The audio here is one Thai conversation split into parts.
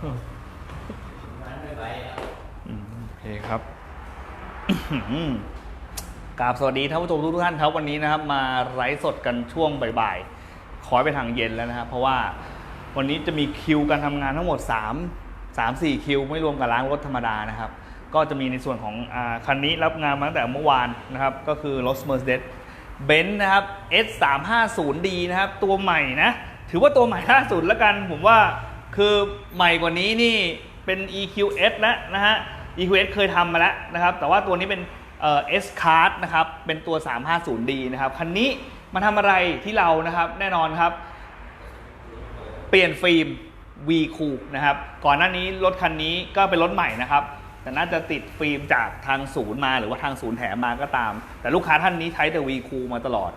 โอเคครับกราบสวัสดีท่านผู้ชมทุกท่านครับวันนี้นะครับ มาไลฟ์สดกันช่วงบ่ายๆขอไปทางเย็นแล้วนะครับ เพราะว่าวันนี้จะมีคิวการทำงานทั้งหมด 3 3 4 คิว ไม่รวมกับล้างรถธรรมดานะครับ ก็จะมีในส่วนของอคันนี้รับงานมาตั้งแต่เมื่อวานนะครับ ก็คือรถ Mercedes Benz นะครับ S 3 5 0 D นะครับ ตัวใหม่นะ ถือว่าตัวใหม่ล่าสุดแล้วกัน ผมว่า คือใหม่กว่านี้นี่เป็น EQS แล้วนะฮะ EQS เคยทำมาแล้วนะครับ แต่ว่าตัวนี้เป็นเอ่อ S Card นะครับ เป็นตัว 350D นะครับ คันนี้มาทำอะไรที่เรานะครับ แน่นอนครับ เปลี่ยนฟิล์ม V Cool นะครับ ก่อนหน้านี้รถคันนี้ก็เป็นรถใหม่นะครับ แต่น่าจะติดฟิล์มจากทางศูนย์มาหรือว่าทางศูนย์แถมมาก็ตาม แต่ลูกค้าท่านนี้ใช้แต่ V Cool มาตลอด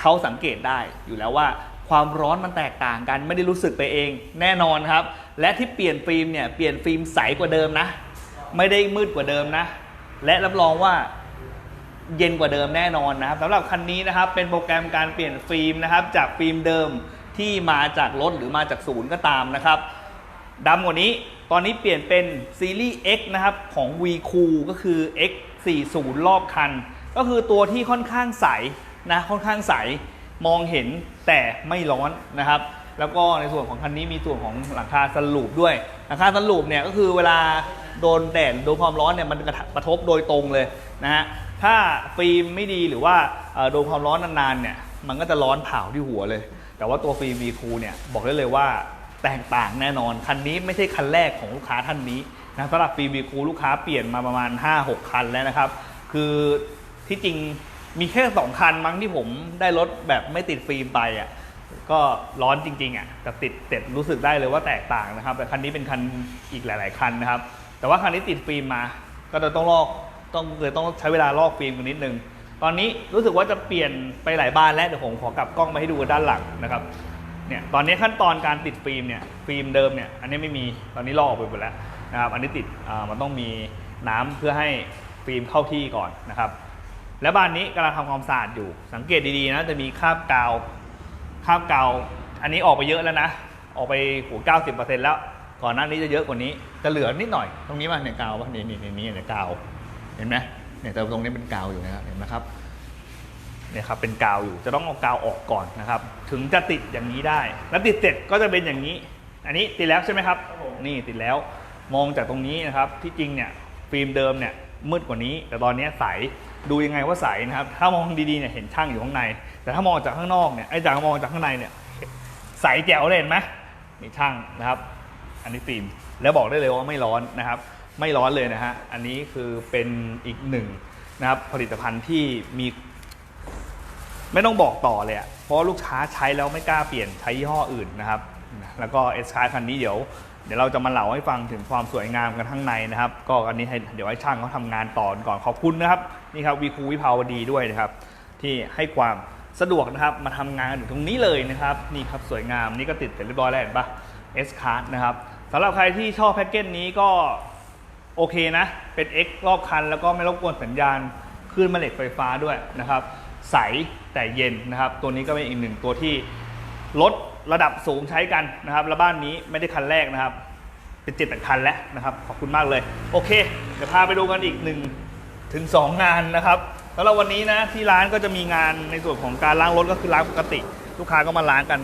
เขาสังเกตได้อยู่แล้วว่า ความร้อนมันแตกต่างกันไม่ได้รู้สึกไปเอง แน่นอนครับ และที่เปลี่ยนฟิล์มเนี่ยเปลี่ยนฟิล์มใสกว่าเดิมนะ ไม่ได้มืดกว่าเดิมนะ และรับรองว่าเย็นกว่าเดิมแน่นอนนะครับสำหรับคันนี้นะครับเป็นโปรแกรมการเปลี่ยนฟิล์มนะครับ จากฟิล์มเดิมที่มาจากรถหรือมาจากศูนย์ก็ตามนะครับดำกว่านี้ตอนนี้เปลี่ยนเป็นซีรีส์ X นะครับของ V Cool ก็คือ X 4 0รอบคัน ก็คือตัวที่ค่อนข้างใสนะค่อนข้างใส มองเห็นแต่ไม่ร้อนนะครับ แล้วก็ในส่วนของคันนี้มีส่วนของหลังคาสลูปด้วย หลังคาสลูปเนี่ยก็คือเวลาโดนแดดโดนความร้อนเนี่ยมันกระทบกระทบโดยตรงเลยนะฮะถ้าฟิล์มไม่ดีหรือว่าโดนความร้อนนานๆเนี่ยมันก็จะร้อนเผาที่หัวเลย แต่ว่าตัวฟิล์ม V Cool เนี่ยบอกได้เลยว่าแตกต่างแน่นอน คันนี้ไม่ใช่คันแรกของลูกค้าท่านนี้นะสำหรับฟิล์ม V Cool ลูกค้าเปลี่ยนมาประมาณ 5-6 คันแล้วนะครับ คือที่จริง มีแค่สองคันมั้งที่ผมได้รถแบบไม่ติดฟิล์มไปอะก็ร้อนจริงๆอะแต่ติดเต็ดรู้สึกได้เลยว่าแตกต่างนะครับ แต่คันนี้เป็นคันอีกหลาย ๆ คันนะครับ แต่ว่าคันนี้ติดฟิล์มมา ก็จะต้องลอกต้องเลยต้องใช้เวลาลอกฟิล์มกันนิดนึง ตอนนี้รู้สึกว่าจะเปลี่ยนไปหลายบ้านแล้วเดี๋ยวผมขอกลับกล้องมาให้ดูด้านหลังนะครับเนี่ยตอนนี้ขั้นตอนการติดฟิล์มเนี่ยฟิล์มเดิมเนี่ยอันนี้ไม่มีตอนนี้ลอกออกไปหมดแล้วนะครับอันนี้ติดอ่ามันต้องมีน้ำเพื่อให้ฟิล์มเข้าที่ก่อนนะครับ และบ้านนี้กำลังทำความสะอาดอยู่ สังเกตดีๆนะจะมีคราบกาวคราบกาว อันนี้ออกไปเยอะแล้วนะ ออกไปโหเก้าสิบเปอร์เซ็นต์แล้ว ก่อนหน้านี้จะเยอะกว่านี้จะเหลือนิดหน่อย ตรงนี้มาเนี่ยกาวป่ะนี่นี่นี่นี่เนี่ยกาว เห็นไหมเนี่ยแต่ตรงนี้เป็นกาวอยู่นะครับเห็นไหมครับเนี่ยครับเป็นกาวอยู่จะต้องเอากาวออกก่อนนะครับ ถึงจะติดอย่างนี้ได้ แล้วติดเสร็จก็จะเป็นอย่างนี้ อันนี้ติดแล้วใช่ไหมครับนี่ติดแล้วมองจากตรงนี้นะครับที่จริงเนี่ยฟิล์มเดิมเนี่ยมืดกว่านี้ แต่ตอนนี้ใส ดูยังไงว่าใสนะครับ ถ้ามองดีๆเนี่ยเห็นช่างอยู่ข้างใน แต่ถ้ามองจากข้างนอกเนี่ยไอ้จากมองจากข้างในเนี่ยใสแจ๋วเลยเห็นไหมนี่ช่างนะครับ อันนี้ฟิล์มแล้วบอกได้เลยว่าไม่ร้อนนะครับ ไม่ร้อนเลยนะฮะอันนี้คือเป็นอีกหนึ่งนะครับผลิตภัณฑ์ที่มี ไม่ต้องบอกต่อเลยอะเพราะลูกค้าใช้แล้วไม่กล้าเปลี่ยนใช้ยี่ห้ออื่นนะครับ แล้วก็เอสคาคันนี้เดี๋ยว เดี๋ยวเราจะมาเล่าให้ฟังถึงความสวยงามกันข้างในนะครับ ก็อันนี้ให้เดี๋ยวให้ช่างเขาทำงานต่อก่อนขอบคุณนะครับนี่ครับวีคูวิภาวดีด้วยนะครับ ที่ให้ความสะดวกนะครับมาทำงานอยู่ตรงนี้เลยนะครับนี่ครับสวยงามนี่ก็ติดเสร็จเรียบร้อยแล้วเห็นปะเอสคานะครับสำหรับใครที่ชอบแพ็กเกจนี้ก็โอเคนะ เป็น X รอบคัน แล้วก็ไม่รบกวนสัญญาณคลื่นแม่เหล็กไฟฟ้าด้วยนะครับ ใสแต่เย็นนะครับ ตัวนี้ก็เป็นอีกหนึ่งตัวที่ลด ระดับสูงใช้กันนะครับ แล้วบ้านนี้ไม่ได้คันแรกนะครับ เป็นเจ็ดแปดคันแล้วนะครับ ขอบคุณมากเลย โอเค เดี๋ยวพาไปดูกันอีกหนึ่งถึง2งานนะครับแล้วเราวันนี้นะที่ร้านก็จะมีงานในส่วนของการล้างรถก็คือล้างปกติ ลูกค้าก็มาล้างกัน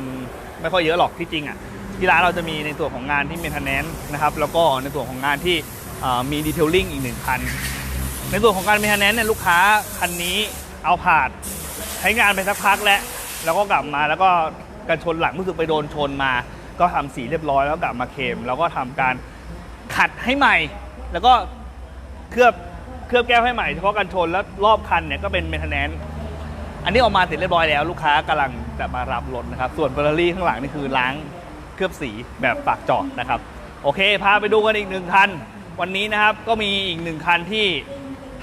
ไม่ค่อยเยอะหรอกที่จริงอะที่ร้านเราจะมีในส่วนของงานที่เมนเทนแนนซ์นะครับแล้วก็ในส่วนของงานที่มีดีเทลลิ่งอีกหนึ่งคัน ในส่วนของการเมนเทนแนนซ์เนี่ยลูกค้าคันนี้เอาผ่านใช้งานไปสักพักแล้ว แล้วก็กลับมาแล้วก็ กันชนหลังรู้สึกไปโดนชนมา ก็ทำสีเรียบร้อยแล้วกลับมาเคมแล้วก็ทำการขัดให้ใหม่ แล้วก็เคลือบเคลือบแก้วให้ใหม่เฉพาะกันชนแล้วรอบคันเนี่ยก็เป็นเมนเทนแนนอันนี้ออกมาเสร็จเรียบร้อยแล้ว ลูกค้ากำลังจะมารับรถนะครับ ส่วนเฟอร์รารี่ข้างหลังนี่คือล้างเคลือบสีแบบปากจอดนะครับ โอเค พาไปดูกันอีกหนึ่งคัน วันนี้นะครับก็มีอีกหนึ่งคันที่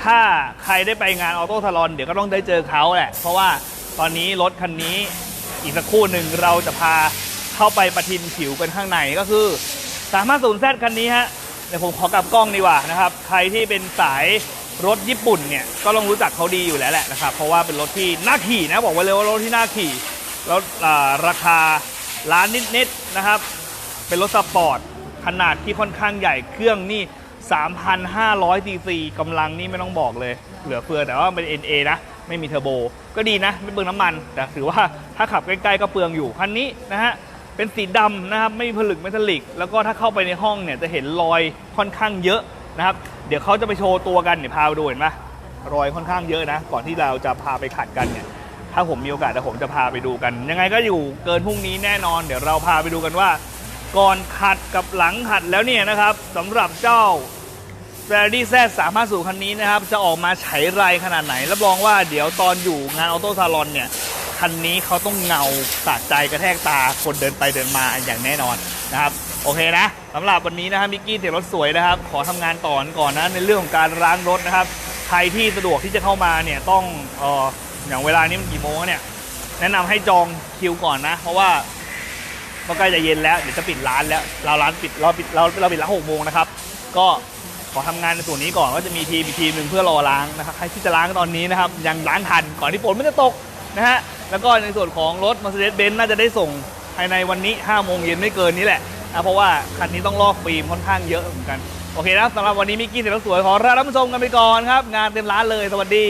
ถ้าใครได้ไปงานออโต้ซาลอนเดี๋ยวก็ต้องได้เจอเขาแหละ เพราะว่าตอนนี้รถคันนี้ อีกสักครู่หนึ่งเราจะพาเข้าไปประทินผิวกันข้างในก็คือสามารถศูนย์แซคันนี้ฮะเดี๋ยวผมขอกลับกล้องดีกว่านะครับ ใครที่เป็นสายรถญี่ปุ่นเนี่ยก็ต้องรู้จักเขาดีอยู่แล้วแหละนะครับ เพราะว่าเป็นรถที่น่าขี่นะ บอกไว้เลยว่ารถที่น่าขี่รถราคาล้านนิดๆนะครับ เป็นรถสปอร์ตคันนาดที่ค่อนข้างใหญ่เครื่องนี่3,500ซีซีกำลังนี่ไม่ต้องบอกเลย เหลือเฟือแต่ว่าเป็น NA นะ ไม่มีเทอร์โบ ก็ดีนะไม่เปลืองน้ำมัน แต่ถือว่าถ้าขับใกล้ๆก็เปลืองอยู่คันนี้นะฮะเป็นสีดำนะครับไม่มีผลึกเมทัลลิก แล้วก็ถ้าเข้าไปในห้องเนี่ยจะเห็นรอยค่อนข้างเยอะนะครับ เดี๋ยวเขาจะไปโชว์ตัวกันเดี๋ยวพาไปดูเห็นไหมรอยค่อนข้างเยอะนะ ก่อนที่เราจะพาไปขัดกันเนี่ยถ้าผมมีโอกาสเดี๋ยวผมจะพาไปดูกัน ยังไงก็อยู่เกินพรุ่งนี้แน่นอน เดี๋ยวเราพาไปดูกันว่า ก่อนขัดกับหลังขัดแล้วเนี่ยนะครับสำหรับเจ้า f e r r a r y Z 350 คันนี้นะครับ จะออกมาไฉไรขนาดไหน รับรองว่าเดี๋ยวตอนอยู่งานออโต้ซาลอนเนี่ย คันนี้เขาต้องเงาสะใจกระแทกตาคนเดินไปเดินมาอย่างแน่นอนนะครับ โอเคนะสำหรับวันนี้นะครับมิกกี้เสียรถสวยนะครับ ขอทำงานต่อนก่อนนะในเรื่องของการล้างรถนะครับ ใครที่สะดวกที่จะเข้ามาเนี่ยต้องเอออย่างเวลานี้มันกี่โมงเนี่ย แนะนำให้จองคิวก่อนนะ เพราะว่าก็ใกล้จะเย็นแล้วเดี๋ยวจะปิดร้านแล้วเราร้านปิดเราปิดเราเราปิดร้านหกโมงนะครับ ก็ ขอทำงานในส่วนนี้ก่อนก็จะมีทีมอีกทีมหนึ่งเพื่อรอล้างนะครับใครที่จะล้างตอนนี้นะครับยังล้างทันก่อนที่ฝนมันจะตกนะฮะแล้วก็ในส่วนของรถ Mercedes-Benz น่าจะได้ส่งภายในวันนี้5โมงเย็นไม่เกินนี้แหละนะเพราะว่าคันนี้ต้องลอกฟิล์มค่อนข้างเยอะเหมือนกันโอเคนะสำหรับวันนี้มิกกี้เสร็จแล้วสวยขอลาท่านผู้ชมกันไปก่อนครับงานเต็มร้านเลยสวัสดี